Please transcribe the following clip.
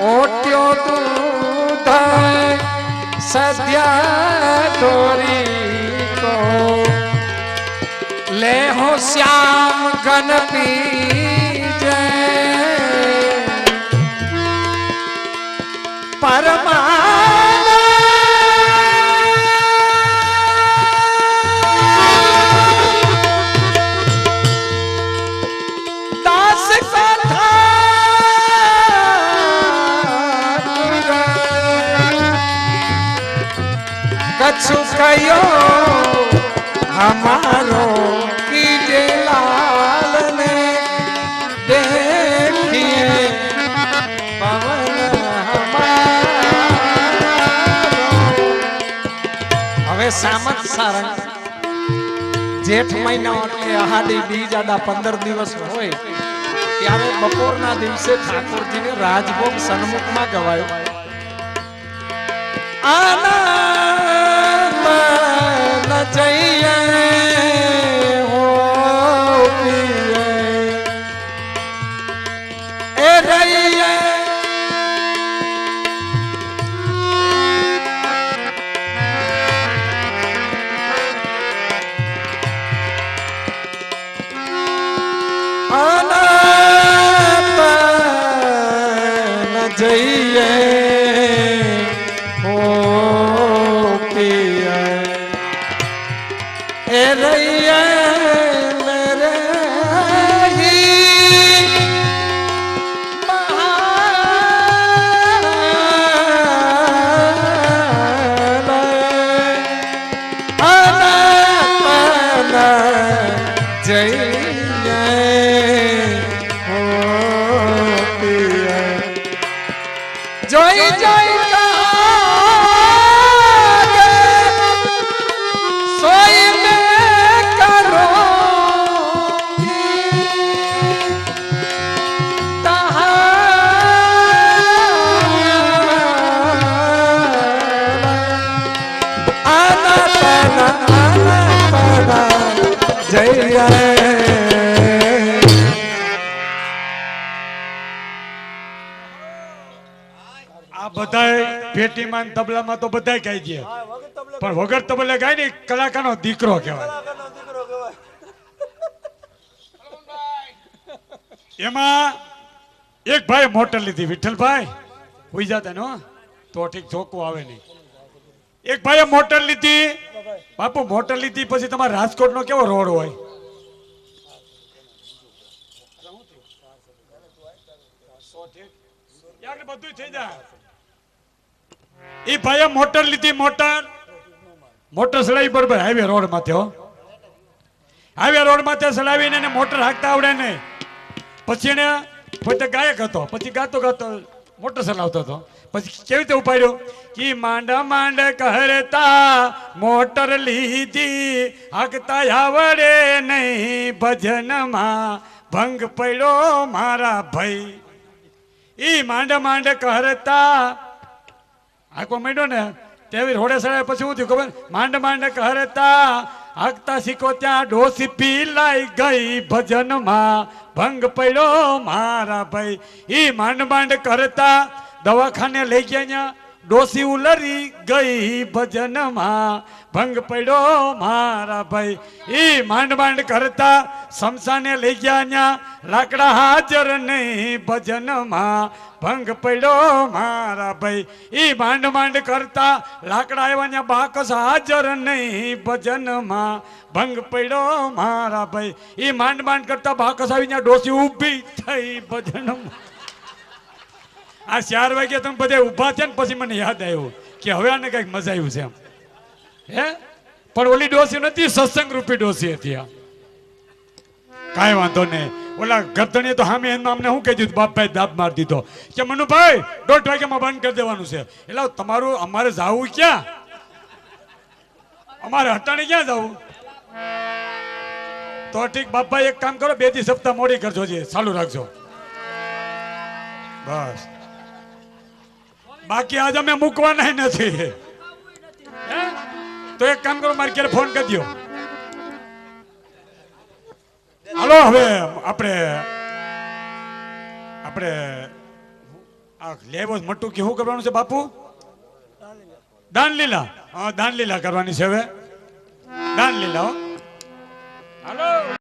ઓટ્યો દૂધ સદ્યા તોરી કો લે હો શ્યામ ગન કથા અમારો હવે સામત સારંગ જેઠ મહિના એટલે અહાડી બીજ આડા પંદર દિવસ હોય. ત્યારે બપોરના દિવસે ઠાકોરજીને રાજભોગ સન્મુખમાં ગવાયો. આનંદ જઈએ હો હી મહાલય. જય હો આ બધાય પેટીમાં ને તબલામાં તો બધાય ગાઈ દે પણ વગર તબલે ગાય ને કલાકારનો દીકરો કહેવાય. એમાં એક ભાઈ મોટર લીધી વિઠ્ઠલભાઈ. હોઈ જતા નો તો ઠીક ચોખ્ખું આવે નહીં. એક ભાઈએ મોટર લીધી બાપુ મોટર લીધી પછી તમારે રાજકોટનો કેવો રોડ હોય? બધું થઈ જાય. એ ભાઈએ મોટર લીધી, મોટર. મોટર ચડાવી બરોબર હાઈવે રોડ માથે હો. હાઈવે રોડ માથે ચડાવીને એને મોટર હાંકતા આવડે નહીં. પછી એને પોતે ગાયક હતો, પછી ગાતો ગાતો મોટર ચલાવતો હતો. પછી કેવી રીતે ઉપાડ્યો? કે માંડ માંડ કરતા મોટર લીધી, હાકતા આવડે નહીં. ભજનમાં ભંગ પડ્યો મારા ભાઈ. ઈ માંડ માંડ કરતા આખો માંડ્યો ને તેવી રોડે સડાય પછી શું થયું ખબર? માંડ માંડ કરતા, હાકતા શીખો ત્યાં ડોસી પીલાઈ ગઈ ભજનમાં. ભંગ પડ્યો મારા ભાઈ. ઈ માંડ માંડ કરતા, દવાખાને લઈ ગયા ત્યાં ડોસી ઉલરી ગઈ ભજનમાં, ભંગ પડ્યો મારા ભાઈ. ઈ માંડ માંડ કરતા સમસાને લઈ ગયા ન્યા. લાકડા હાજર નહીં ભજનમાં, ભંગ પડ્યો મારા ભાઈ. ઈ માંડ માંડ કરતા લાકડા આવ્યા ન્યા. બાકસ હાજર નહીં ભજનમાં, ભંગ પડ્યો મારા ભાઈ. ઈ માંડ માંડ કરતા બાકસ આવી ત્યાં ડોસી ઊભી થઈ ભજનમાં. આ ચાર વાગે તમે બધા ઊભા થયા ને પછી મને યાદ આવ્યું કે હવે આને કંઈક મજા આવ્યું છે એમ. હે? પણ ઓલી ડોસી નથી સત્સંગ રૂપી ડોસી હતી આ. કાંઈ વાંધો નહીં. ઓલા ગરદણીએ તો સામે એમાં અમને શું કહી દીધું બાપભાઈ દાબ મારી દીધો. કે મનુભાઈ, દોઢ વાગ્યામાં બંધ કરી દેવાનું છે. એટલે તમારું, અમારે જાવું ક્યાં? અમારે હટાણે ક્યાં જવું? તો ઠીક, બાપભાઈ, એક કામ કરો, બે દી સપ્તાહ મોડી કરજો જે. ચાલુ રાખજો. બસ. બાકી આજ અમે મૂકવાના નથી? તો એક કામ કરો, મારે ક્યારે ફોન કરી દો હાલો, હવે આપણે આપણે, આ લેવો મટું કે શું કરવાનું છે, બાપુ? દાન લીલા હા દાન લીલા કરવાની છે હવે. દાન લીલા હો.